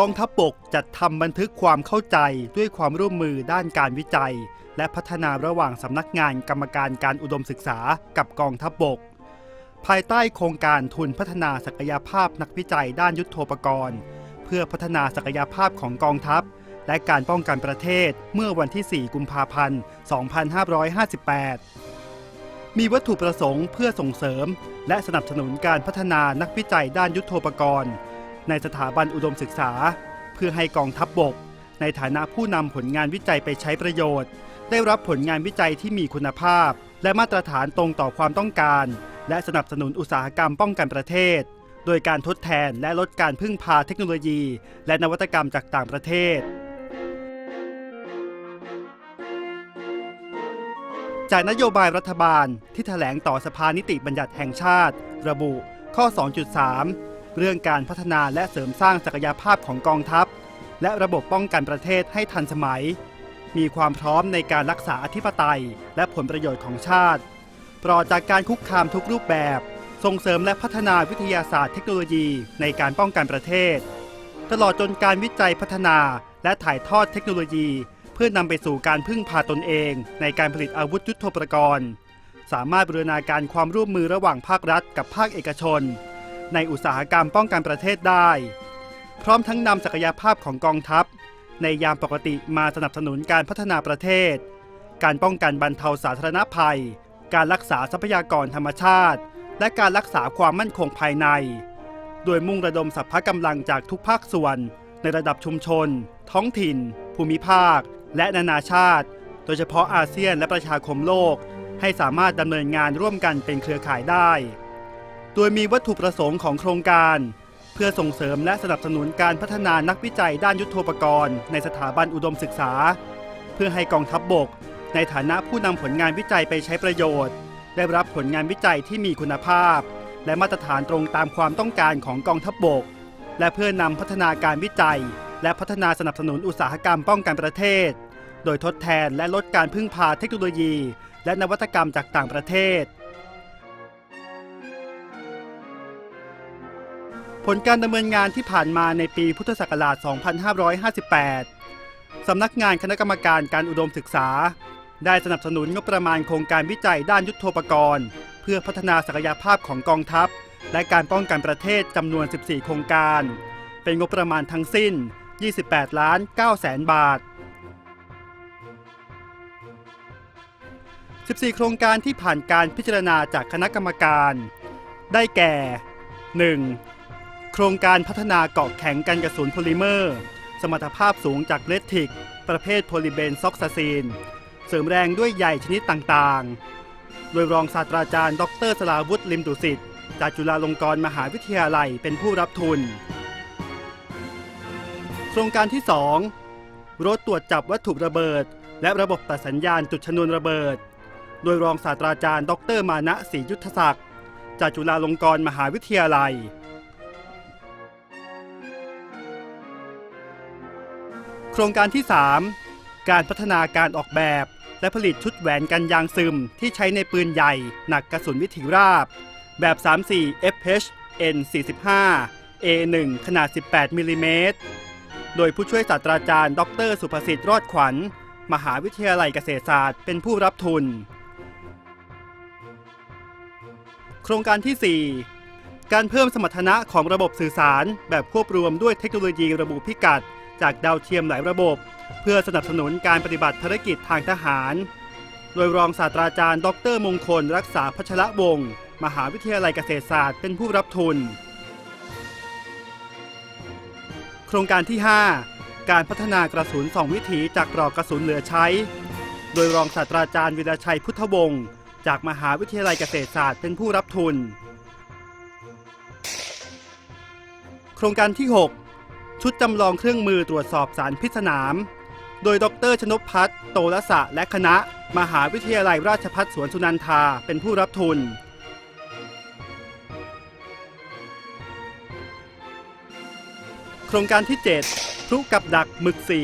กองทัพบกจัดทำบันทึกความเข้าใจด้วยความร่วมมือด้านการวิจัย และพัฒนาระหว่างสำนักงานกรรมการการอุดมศึกษากับกองทัพบก ภายใต้โครงการทุนพัฒนาศักยภาพนักวิจัยด้านยุทโธปกรณ์ เพื่อพัฒนาศักยภาพของกองทัพ และการป้องกันประเทศเมื่อวันที่ 4 กุมภาพันธ์ 2558มีวัตถุประสงค์เพื่อส่งเสริม และสนับสนุนการพัฒนานักวิจัยด้านยุทโธปกรณ์ ในสถาบันอุดมศึกษา เพื่อให้กองทัพบบก ในฐานะผู้นำผลงานวิจัยไปใช้ประโยชน์ ได้รับผลงานวิจัยที่มีคุณภาพ และมาตรฐานตรงต่อความต้องการ และสนับสนุนอุตสาหกรรมป้องกันประเทศ โดยการทดแทนและลดการพึ่งพาเทคโนโลยี และนวัตกรรมจากต่างประเทศจากนโยบายรัฐบาลที่ถแถลงต่อสภานิติบัญญัติแห่งชาติ ระบุ ข้อ 2.3 เรื่องการพัฒนาและเสริมสร้างศักยภาพของกองทัพ และระบบป้องกันประเทศให้ทันสมัย มีความพร้อมในการรักษาอธิปไตย และผลประโยชน์ของชาติ ปลอดจากการคุกคามทุกรูปแบบ ส่งเสริมและพัฒนาวิทยาศาสตร์เทคโนโลยีในการป้องกันประเทศ ตลอดจนการวิจัยพัฒนาและถ่ายทอดเทคโนโลยี เพื่อนำไปสู่การพึ่งพาตนเอง ในการผลิตอาวุธยุทโธปกรณ์ สามารถบูรณาการความร่วมมือระหว่างภาครัฐกับภาคเอกชน ในอุตสาหกรรมป้องกันประเทศได้ พร้อมทั้งนำศักยภาพของกองทัพ ในยามปกติมาสนับสนุนการพัฒนาประเทศ การป้องกันบรรเทาสาธารณภัย การรักษาทรัพยากรธรรมชาติ และการรักษาความมั่นคงภายใน โดยมุ่งระดมสรรพกำลังจากทุกภาคส่วน ในระดับชุมชน ท้องถิ่น ภูมิภาค และนานาชาติ โดยเฉพาะอาเซียนและประชาคมโลกให้สามารถดำเนินงานร่วมกันเป็นเครือข่ายได้ โดยมีวัตถุประสงค์ของโครงการ เพื่อส่งเสริมและสนับสนุนการพัฒนานักวิจัยด้านยุทโธปกรณ์ ในสถาบันอุดมศึกษา เพื่อให้กองทัพบบก ในฐานะผู้นำผลงานวิจัยไปใช้ประโยชน์ ได้รับผลงานวิจัยที่มีคุณภาพ และมาตรฐานตรงตามความต้องการของกองทัพบบก และเพื่อนำพัฒนาการวิจัย และพัฒนาสนับสนุนอุตสาหกรรมป้องกันประเทศ โดยทดแทนและลดการพึ่งพาเทคโนโลยี และนวัตกรรมจากต่างประเทศ ผลการดำเนินงานที่ผ่านมาในปีพุทธศักราช 2558 สำนักงานคณะกรรมการการอุดมศึกษา ได้สนับสนุนงบประมาณโครงการวิจัยด้านยุทโธปกรณ์ เพื่อพัฒนาศักยภาพของกองทัพ และการป้องกันประเทศจำนวน 14 โครงการ เป็นงบประมาณทั้งสิ้น 28 ล้าน9แสนบาท 14 โครงการที่ผ่านการพิจารณาจากคณะกรรมการ ได้แก่ 1. โครงการพัฒนาเกาะแข็งกันกระสุนโพลิเมอร์ สมรรถภาพสูงจากเลดทิก ประเภทโพลิเบนซอกซาซีน เสริมแรงด้วยใยชนิดต่างๆ โดยรองศาสตราจารย์ ดรสลาวุฒิลิมดุสิตจากจุฬาลงกรณ์มหาวิทยาลัยเป็นผู้รับทุน โครงการที่ 2 รถตรวจจับวัตถุระเบิด และระบบตัดสัญญาณจุดชนวนระเบิด โดยรองศาสตราจารย์ ดรมานะศรียุทธศักดิ์จากจุฬาลงกรณ์มหาวิทยาลัย โครงการที่ 3 การพัฒนาการออกแบบ และผลิตชุดแหวนกันยางซึมที่ใช้ในปืนใหญ่ หนักกระสุนวิถีราบ แบบ 34 FH N45 A1 ขนาด 18มิลลิเมตรโดยผู้ช่วยศาสตราจารย์ ดร สุภสิทธิ์รอดขวัญ มหาวิทยาลัยเกษตรศาสตร์เป็นผู้รับทุน โครงการที่ 4 การเพิ่มสมรรถนะของระบบสื่อสารแบบควบรวมด้วยเทคโนโลยีระบุพิกัด จากดาวเทียมหลายระบบ เพื่อสนับสนุนการปฏิบัติภารกิจทางทหาร โดยรองศาสตราจารย์ ดรมงคล รักษาพัชระวงศ์มหาวิทยาลัยเกษตรศาสตร์เป็นผู้รับทุน โครงการที่ 5 การพัฒนากระสุนสองวิถีจากปลอกกระสุนเหลือใช้ โดยรองศาสตราจารย์วิรชัยพุทธวงศ์จากมหาวิทยาลัยเกษตรศาสตร์เป็นผู้รับทุน โครงการที่ 6 ชุดจำลองเครื่องมือตรวจสอบสารพิษสนาม โดยดรชนพพัฒน์โตลสะและคณะ มหาวิทยาลัยราชภัฏสวนสุนันทาเป็นผู้รับทุนโครงการที่ 7พลุกับดักหมึกสี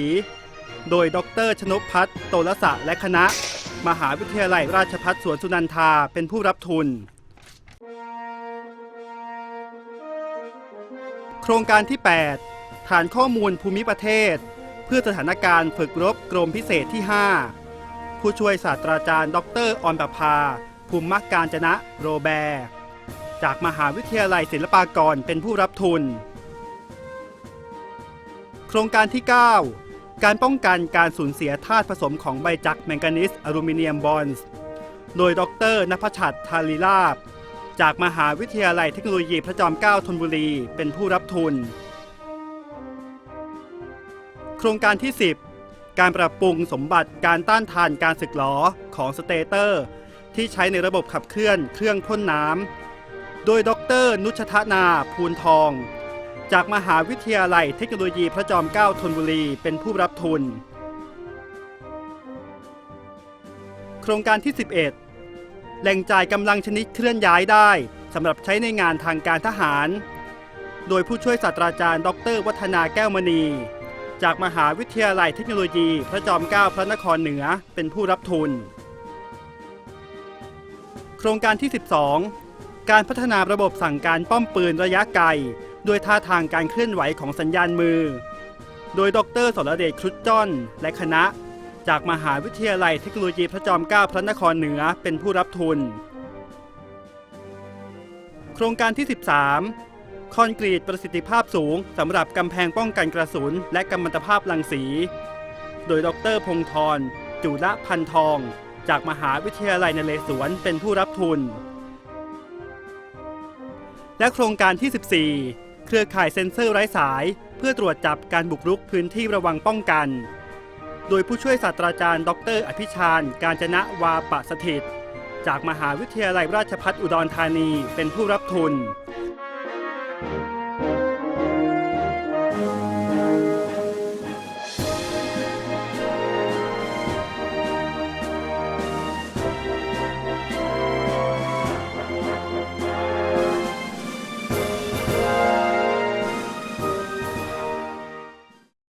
โดยดรชนพพัฒน์โตลสะและคณะ มหาวิทยาลัยราชภัฏสวนสุนันทาเป็นผู้รับทุน โครงการที่ 8 ฐานข้อมูลภูมิประเทศ เพื่อสถานการณ์ฝึกรบกรมพิเศษที่ 5 ผู้ช่วยศาสตราจารย์ ดรออนประภา ภูมิมักการจนะโรแบร์จากมหาวิทยาลัยศิลปากรเป็นผู้รับทุน โครงการที่ 9 การป้องกันการสูญเสียธาตุผสมของใบจักรแมงกานีสอลูมิเนียมบอนซ์โดยดรนภชัดทาลีลาบ จากมหาวิทยาลัยเทคโนโลยีพระจอมเกล้าธนบุรีเป็นผู้รับทุน โครงการที่ 10 การปรับปรุงสมบัติการต้านทานการสึกหรอของสเตเตอร์ ที่ใช้ในระบบขับเคลื่อนเครื่องพ่นน้ำ โดยดร นุชทนาภูลทอง จากมหาวิทยาลัยเทคโนโลยีพระจอมเกล้าธนบุรีเป็นผู้รับทุน โครงการที่ 11 แหล่งจ่ายกำลังชนิดเคลื่อนย้ายได้สำหรับใช้ในงานทางการทหาร โดยผู้ช่วยศาสตราจารย์ ดร วัฒนาแก้วมณี จากมหาวิทยาลัยเทคโนโลยี พระจอมเกล้าพระนครเหนือเป็นผู้รับทุน โครงการที่ 12 การพัฒนาระบบสั่งการป้อมปืนระยะไกลด้วยท่าทางการเคลื่อนไหวของสัญญาณมือ โดยดรสรเดชครุฑจ้อนและคณะ จากมหาวิทยาลัยเทคโนโลยีพระจอมเกล้าพระนครเหนือเป็นผู้รับทุน โครงการที่ 13 คอนกรีตประสิทธิภาพสูงสำหรับกำแพงป้องกันกระสุน และกัมมันตภาพรังสี โดยดรพงธรจุละพันทอง จากมหาวิทยาลัยนเรศวรเป็นผู้รับทุน และโครงการที่ 14 เครือข่ายเซ็นเซอร์ไร้สาย เพื่อตรวจจับการบุกรุกพื้นที่ระวังป้องกัน โดยผู้ช่วยศาสตราจารย์ ดร อภิชาญ การจนะวาปะสถิต จากมหาวิทยาลัยราชภัฏอุดรธานีเป็นผู้รับทุน